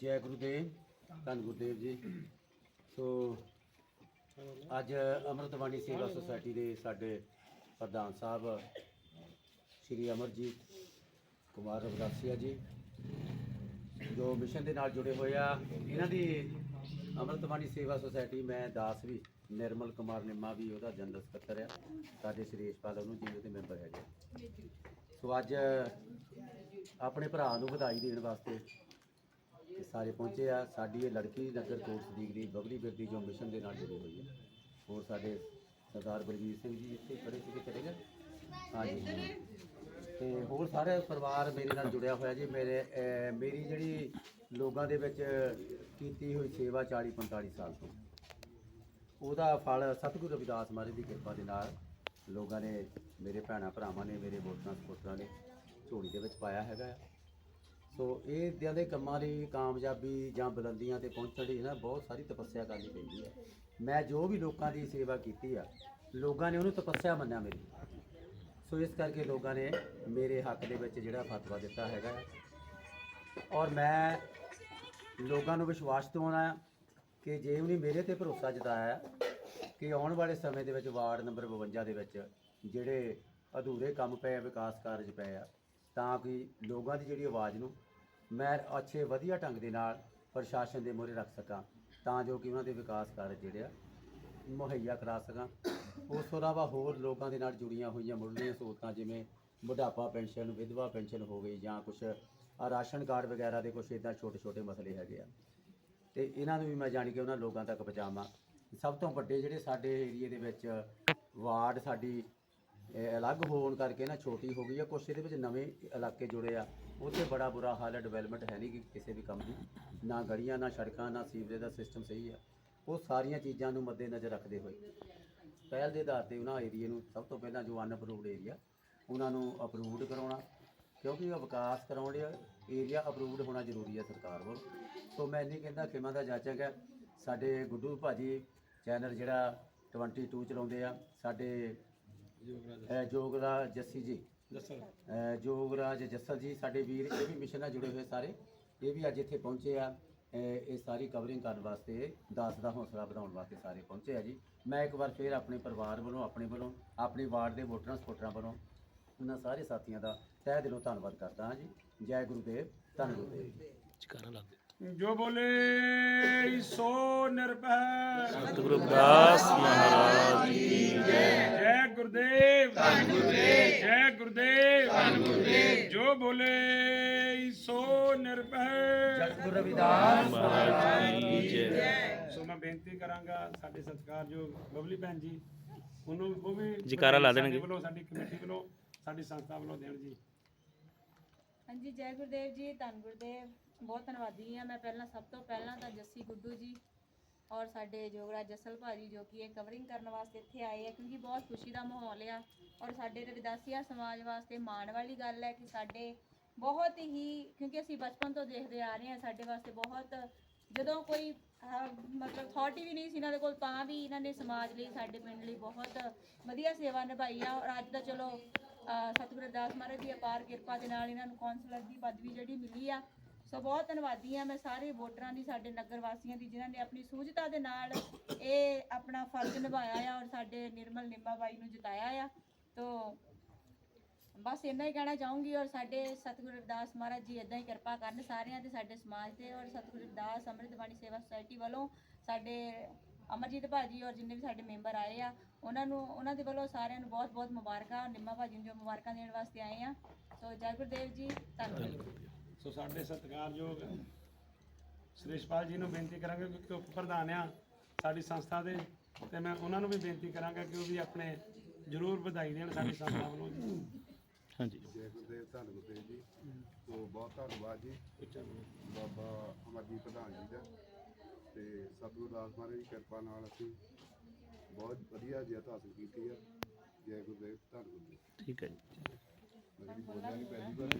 ਜੈ ਗੁਰੂਦੇਵ, ਧੰਨ ਗੁਰਦੇਵ ਜੀ। ਸੋ, ਅੱਜ ਅੰਮ੍ਰਿਤਵਾਣੀ ਸੇਵਾ ਸੁਸਾਇਟੀ ਦੇ ਸਾਡੇ ਪ੍ਰਧਾਨ ਸਾਹਿਬ, ਸ਼੍ਰੀ ਅਮਰਜੀਤ ਕੁਮਾਰ ਰਵਦਾਸੀਆ ਜੀ, ਜੋ ਮਿਸ਼ਨ ਦੇ ਨਾਲ ਜੁੜੇ ਹੋਏ ਆ, ਇਹਨਾਂ ਦੀ ਅੰਮ੍ਰਿਤਵਾਣੀ ਸੇਵਾ ਸੁਸਾਇਟੀ, ਮੈਂ ਦਾਸ ਵੀ, ਨਿਰਮਲ ਕੁਮਾਰ ਨਿੰਮਾ ਵੀ, ਉਹਦਾ ਜਨਰਲ ਸਕੱਤਰ ਆ। ਸਾਡੇ ਸ਼੍ਰੇਸ਼ਪਾਲ ਉਹਨੂੰ ਜੀ ਉਹਦੇ ਮੈਂਬਰ ਹੈਗੇ ਸੋ ਅੱਜ ਆਪਣੇ ਭਰਾ ਨੂੰ ਵਧਾਈ ਦੇਣ ਵਾਸਤੇ ਇਹ ਸਾਰੇ ਪਹੁੰਚੇ ਆ। ਸਾਡੀ ਇਹ ਲੜਕੀ ਨਗਰ ਕੋਟ ਸਦੀਕ ਦੀ ਬਬਲੀ ਬਿਰਦੀ ਜੋ ਮਿਸ਼ਨ ਦੇ ਨਾਲ ਜੁੜੀ ਹੋਈ ਹੈ। ਹੋਰ ਸਾਡੇ ਸਰਦਾਰ ਬਲਵੀਰ ਸਿੰਘ ਜੀ ਇੱਥੇ ਖੜੇ ਸੀਗੇ ਚਲੇ ਗਏ। ਹਾਂਜੀ। ਤੇ ਹੋਰ ਸਾਰੇ ਪਰਿਵਾਰ ਮੇਰੇ ਨਾਲ ਜੁੜਿਆ ਹੋਇਆ ਜੀ। ਮੇਰੇ ਅਹ, ਮੇਰੀ ਜਿਹੜੀ ਲੋਕਾਂ ਦੇ ਵਿੱਚ ਕੀਤੀ ਹੋਈ ਸੇਵਾ 40 45 ਸਾਲ ਤੋਂ। ਉਹਦਾ ਫਲ ਸਤਿਗੁਰੂ ਰਵਿਦਾਸ ਮਹਾਰਾਜ ਦੀ ਕਿਰਪਾ ਦੇ ਨਾਲ ਲੋਕਾਂ ਨੇ ਮੇਰੇ ਭੈਣਾਂ ਭਰਾਵਾਂ ਨੇ ਮੇਰੇ ਵੋਟਰਾਂ ਸਪੋਰਟਰਾਂ ਨੇ ਝੋਲੀ ਦੇ ਵਿੱਚ ਪਾਇਆ ਹੈਗਾ। ਆ। ਸੋ ਇਹ ਇਦਾਂ ਦੇ ਕੰਮਾਂ ਲਈ ਕਾਮਯਾਬੀ ਜਾਂ ਬੁਲੰਦੀਆਂ ਤੇ ਪਹੁੰਚਣ ਲਈ ਨਾ ਬਹੁਤ ਸਾਰੀ ਤਪੱਸਿਆ ਕਰਨੀ ਪੈਂਦੀ ਹੈ। ਮੈਂ ਜੋ ਵੀ ਲੋਕਾਂ ਦੀ ਸੇਵਾ ਕੀਤੀ ਆ, ਲੋਕਾਂ ਨੇ ਉਹਨੂੰ ਤਪੱਸਿਆ ਮੰਨਿਆ ਮੇਰੀ। ਸੋ ਇਸ ਕਰਕੇ ਲੋਕਾਂ ਨੇ ਮੇਰੇ ਹੱਕ ਦੇ ਵਿੱਚ ਜਿਹੜਾ ਫਤਵਾ ਦਿੱਤਾ ਹੈਗਾ ਔਰ ਮੈਂ ਲੋਕਾਂ ਨੂੰ ਵਿਸ਼ਵਾਸ ਦਿਵਾਉਣਾ ਕਿ ਜੇ ਉਹਨੇ ਮੇਰੇ ਤੇ ਭਰੋਸਾ ਜਤਾਇਆ ਕਿ ਆਉਣ ਵਾਲੇ ਸਮੇਂ ਦੇ ਵਿੱਚ ਵਾਰਡ ਨੰਬਰ 52 ਦੇ ਵਿੱਚ ਜਿਹੜੇ ਅਧੂਰੇ ਕੰਮ ਪਏ ਆ, ਵਿਕਾਸ ਕਾਰਜ ਪਏ ਆ, ਤਾਂ ਕਿ ਲੋਕਾਂ ਦੀ ਜਿਹੜੀ ਆਵਾਜ਼ ਨੂੰ ਮੈਂ ਅੱਛੇ ਵਧੀਆ ਢੰਗ ਦੇ ਨਾਲ ਪ੍ਰਸ਼ਾਸਨ ਦੇ ਮੂਹਰੇ ਰੱਖ ਸਕਾਂ ਤਾਂ ਜੋ ਕਿ ਉਹਨਾਂ ਦੇ ਵਿਕਾਸ ਕਾਰਜ ਜਿਹੜੇ ਆ ਮੁਹੱਈਆ ਕਰਾ ਸਕਾਂ। ਉਸ ਤੋਂ ਇਲਾਵਾ ਹੋਰ ਲੋਕਾਂ ਦੇ ਨਾਲ ਜੁੜੀਆਂ ਹੋਈਆਂ ਮੁੱਢਲੀਆਂ ਸਹੂਲਤਾਂ ਜਿਵੇਂ ਬੁਢਾਪਾ ਪੈਨਸ਼ਨ, ਵਿਧਵਾ ਪੈਨਸ਼ਨ ਹੋ ਗਈ ਜਾਂ ਕੁਝ ਰਾਸ਼ਨ ਕਾਰਡ ਵਗੈਰਾ ਦੇ ਕੁਝ ਇਦਾਂ ਛੋਟੇ ਛੋਟੇ ਮਸਲੇ ਹੈਗੇ ਆ। ਤੇ ਇਹਨਾਂ ਨੂੰ ਵੀ ਮੈਂ ਜਾਣੀ ਕਿ ਉਹਨਾਂ ਲੋਕਾਂ ਤੱਕ ਪਹੁੰਚਾਵਾਂ। ਸਭ ਤੋਂ ਵੱਡੇ ਜਿਹੜੇ ਸਾਡੇ ਏਰੀਏ ਦੇ ਵਿੱਚ ਵਾਰਡ ਸਾਡੀ ਇਹ ਅਲੱਗ ਹੋਣ ਕਰਕੇ ਨਾ ਛੋਟੀ ਹੋ ਗਈ ਆ, ਕੁਛ ਇਹਦੇ ਵਿੱਚ ਨਵੇਂ ਇਲਾਕੇ ਜੁੜੇ ਆ। ਉੱਥੇ ਬੜਾ ਬੁਰਾ ਹਾਲ ਹੈ ਡਿਵੈਲਪਮੈਂਟ ਹੈ ਨਹੀਂ ਕਿ ਕਿਸੇ ਵੀ ਕੰਮ ਦੀ। ਨਾ ਗਲੀਆਂ, ਨਾ ਸੜਕਾਂ, ਨਾ ਸੀਵਰੇਜ ਦਾ ਸਿਸਟਮ ਸਹੀ ਆ। ਉਹ ਸਾਰੀਆਂ ਚੀਜ਼ਾਂ ਨੂੰ ਮੱਦੇਨਜ਼ਰ ਰੱਖਦੇ ਹੋਏ। ਪਹਿਲ ਦੇ ਆਧਾਰ ਤੇ ਉਹਨਾਂ ਏਰੀਏ ਨੂੰ ਸਭ ਤੋਂ ਪਹਿਲਾਂ ਜੋ ਅਨਅਪਰੂਵਡ ਏਰੀਆ ਉਹਨਾਂ ਨੂੰ ਅਪਰੂਵਡ ਕਰਾਉਣਾ। ਕਿਉਂਕਿ ਉਹ ਵਿਕਾਸ ਕਰਾਉਣ ਲਈ ਏਰੀਆ ਅਪਰੂਵਡ ਹੋਣਾ ਜ਼ਰੂਰੀ ਹੈ ਸਰਕਾਰ ਵੱਲੋਂ। ਸੋ ਮੈਂ ਨਹੀਂ ਕਹਿੰਦਾ ਕਿਮਾਂ ਦਾ ਜਾਚਕ ਹੈ, ਸਾਡੇ ਗੁੱਡੂ ਭਾਜੀ ਚੈਨਲ ਜਿਹੜਾ 22 ਚਲਾਉਂਦੇ ਆ, ਸਾਡੇ ਜੋਗਰਾਜ ਜੱਸੀ ਜੀ। ਜੋਗਰਾਜ ਜੱਸਲ ਜੀ ਸਾਡੇ ਵੀਰ ਇਹ ਵੀ ਮਿਸ਼ਨ ਨਾਲ ਜੁੜੇ ਹੋਏ ਸਾਰੇ। ਇਹ ਵੀ ਅੱਜ ਇੱਥੇ ਪਹੁੰਚੇ ਆ। ਇਹ ਸਾਰੀ ਕਵਰਿੰਗ ਕਰਨ ਵਾਸਤੇ ਦਾਸ ਦਾ ਹੌਸਲਾ ਵਧਾਉਣ ਵਾਸਤੇ ਸਾਰੇ ਪਹੁੰਚੇ ਆ ਜੀ। ਮੈਂ ਇੱਕ ਵਾਰ ਫੇਰ ਆਪਣੇ ਪਰਿਵਾਰ ਵੱਲੋਂ ਆਪਣੇ ਵੱਲੋਂ ਆਪਣੇ ਵਾਰਡ ਦੇ ਵੋਟਰਾਂ ਸਪੋਰਟਰਾਂ ਵੱਲੋਂ ਉਹਨਾਂ ਸਾਰੇ ਸਾਥੀਆਂ ਦਾ ਤਹਿ ਦਿਲੋਂ ਧੰਨਵਾਦ ਕਰਦਾ ਹਾਂ ਜੀ। ਜੈ ਗੁਰੂਦੇਵ ਧੰਨ ਗੁਰੂਦੇਵ ਜੀ। ਚਕਾਰਾਂ ਲਾ ਦੇ ਜੋ ਬੋਲੇ ਸੋ ਨਿਰਭੈ। ਸਤਿਗੁਰੂ ਰਵਿਦਾਸ ਮਹਾਰਾਜ ਕੀ ਜੈ ਜੈ। ਗੁਰਦੇਵ। ਧੰਨ ਗੁਰਦੇਵ। ਜੈ ਗੁਰਦੇਵ। ਧੰਨ ਗੁਰਦੇਵ। ਜੋ ਬੋਲੇ ਸੋ ਨਿਰਭੈ। ਗੁਰੂ ਰਵਿਦਾਸ ਮਹਾਰਾਜ ਕੀ ਜੈ। ਸੋ ਮੈਂ ਬੇਨਤੀ ਕਰਾਂਗਾ ਸਾਡੇ ਸਤਿਕਾਰਯੋਗ ਬਬਲੀ ਭੈਣ ਜੀ ਉਹਨੂੰ ਉਹ ਵੀ ਜੈਕਾਰਾ ਲਾ ਦੇਣਗੇ। ਵੱਲੋਂ ਸਾਡੀ ਕਮੇਟੀ ਵੱਲੋਂ ਸਾਡੀ ਸੰਸਥਾ ਵੱਲੋਂ ਦੇਣ ਜੀ। ਹਾਂਜੀ ਜੈ ਗੁਰਦੇਵ ਜੀ ਧੰਨ ਗੁਰਦੇਵ। ਬਹੁਤ ਧੰਨਵਾਦੀ ਹਾਂ ਮੈਂ। ਪਹਿਲਾਂ ਸਭ ਤੋਂ ਪਹਿਲਾਂ ਤਾਂ ਜੱਸੀ ਗੁੱਡੂ ਜੀ ਔਰ ਸਾਡੇ ਜੋਗਰਾ ਜਸਲ ਭਾਜੀ ਜੋ ਕਿ ਇਹ ਕਵਰਿੰਗ ਕਰਨ ਵਾਸਤੇ ਇੱਥੇ ਆਏ ਆ ਕਿਉਂਕਿ ਬਹੁਤ ਖੁਸ਼ੀ ਦਾ ਮਾਹੌਲ ਆ। ਔਰ ਸਾਡੇ ਰਵਿਦਾਸੀਆ ਸਮਾਜ ਵਾਸਤੇ ਮਾਣ ਵਾਲੀ ਗੱਲ ਹੈ ਕਿ ਸਾਡੇ ਬਹੁਤ ਹੀ ਕਿਉਂਕਿ ਅਸੀਂ ਬਚਪਨ ਤੋਂ ਦੇਖਦੇ ਆ ਰਹੇ ਹਾਂ ਸਾਡੇ ਵਾਸਤੇ ਬਹੁਤ ਜਦੋਂ ਕੋਈ ਮਤਲਬ ਅਥਾਰਟੀ ਵੀ ਨਹੀਂ ਸੀ ਇਹਨਾਂ ਦੇ ਕੋਲ ਤਾਂ ਵੀ ਇਹਨਾਂ ਨੇ ਸਮਾਜ ਲਈ ਸਾਡੇ ਪਿੰਡ ਲਈ ਬਹੁਤ ਵਧੀਆ ਸੇਵਾ ਨਿਭਾਈ ਆ। ਔਰ ਅੱਜ ਦਾ ਚਲੋ ਅਹ, ਸਤਿਗੁਰੂ ਰਵਿਦਾਸ ਮਹਾਰਾਜ ਦੀ ਅਪਾਰ ਕਿਰਪਾ ਦੇ ਨਾਲ ਇਹਨਾਂ ਨੂੰ ਕੌਂਸਲਰ ਦੀ ਪਦਵੀ ਜਿਹੜੀ ਮਿਲੀ ਆ। ਸੋ ਬਹੁਤ ਧੰਨਵਾਦੀ ਆ ਮੈਂ ਸਾਰੇ ਵੋਟਰਾਂ ਦੀ, ਸਾਡੇ ਨਗਰ ਵਾਸੀਆਂ ਦੀ, ਜਿਨ੍ਹਾਂ ਨੇ ਆਪਣੀ ਸੂਝਤਾ ਦੇ ਨਾਲ ਇਹ ਆਪਣਾ ਫਰਜ਼ ਨਿਭਾਇਆ ਆ ਔਰ ਸਾਡੇ ਨਿਰਮਲ ਨਿੰਮਾ ਬਾਈ ਨੂੰ ਜਿਤਾਇਆ ਆ। ਤੋ ਬਸ ਇੰਨਾ ਹੀ ਕਹਿਣਾ ਚਾਹੂੰਗੀ ਔਰ ਸਾਡੇ ਸਤਿਗੁਰੂ ਰਵਿਦਾਸ ਮਹਾਰਾਜ ਜੀ ਇਦਾਂ ਹੀ ਕਿਰਪਾ ਕਰਨ ਸਾਰਿਆਂ ਤੇ, ਸਾਡੇ ਸਮਾਜ ਤੇ ਔਰ ਸਤਿਗੁਰੂ ਰਵਿਦਾਸ ਅੰਮ੍ਰਿਤ ਬਾਣੀ ਸੇਵਾ ਸੁਸਾਇਟੀ ਵੱਲੋਂ ਸਾਡੇ ਅਮਰਜੀਤ ਭਾਜੀ ਔਰ ਜਿੰਨੇ ਵੀ ਸਾਡੇ ਮੈਂਬਰ ਆਏ ਆ, ਉਹਨਾਂ ਨੂੰ, ਉਹਨਾਂ ਦੇ ਵੱਲੋਂ ਸਾਰਿਆਂ ਨੂੰ ਬਹੁਤ ਬਹੁਤ ਮੁਬਾਰਕਾਂ, ਨਿੰਮਾ ਭਾਜੀ ਨੂੰ ਜੋ ਮੁਬਾਰਕਾਂ ਦੇਣ ਵਾਸਤੇ ਆਏ ਆ। ਸੋ ਜੈ ਗੁਰਦੇਵ ਜੀ ਧੰਨਵਾਦ। ਸੋ ਸਾਡੇ ਸਤਿਕਾਰਯੋਗ ਸੁਰੇਸ਼ਪਾਲ ਜੀ ਨੂੰ ਬੇਨਤੀ ਕਰਾਂਗੇ ਕਿਉਂਕਿ ਉਹ ਪ੍ਰਧਾਨ ਆ ਸਾਡੀ ਸੰਸਥਾ ਦੇ ਤੇ ਮੈਂ ਉਹਨਾਂ ਨੂੰ ਵੀ ਬੇਨਤੀ ਕਰਾਂਗਾ ਕਿ ਉਹ ਵੀ ਆਪਣੇ ਜ਼ਰੂਰ ਵਧਾਈ ਦੇਣ ਸਾਡੀ ਸੰਸਥਾ ਵੱਲੋਂ ਜੀ। ਹਾਂਜੀ। ਜੈ ਗੁਰਦੇਵ ਧੰਨ ਗੁਰਦੇਵ ਜੀ। ਸੋ ਬਹੁਤ ਧੰਨਵਾਦ ਜੀ। ਬਾਬਾ ਅਮਰਜੀਤ ਪ੍ਰਧਾਨ ਜੀ ਦਾ ਤੇ ਸਤਿਗੁਰੂ ਦਾਸ ਮਹਾਰਾਜ ਦੀ ਕਿਰਪਾ ਨਾਲ ਅਸੀਂ ਬਹੁਤ ਵਧੀਆ ਜਿੱਤ ਹਾਸਲ ਕੀਤੀ ਹੈ ਜੈ ਗੁਰਦੇਵ ਧੰਨ ਗੁਰਦੇਵ। ਠੀਕ ਹੈ ਜੀ। ਪਹਿਲੀ ਵਾਰ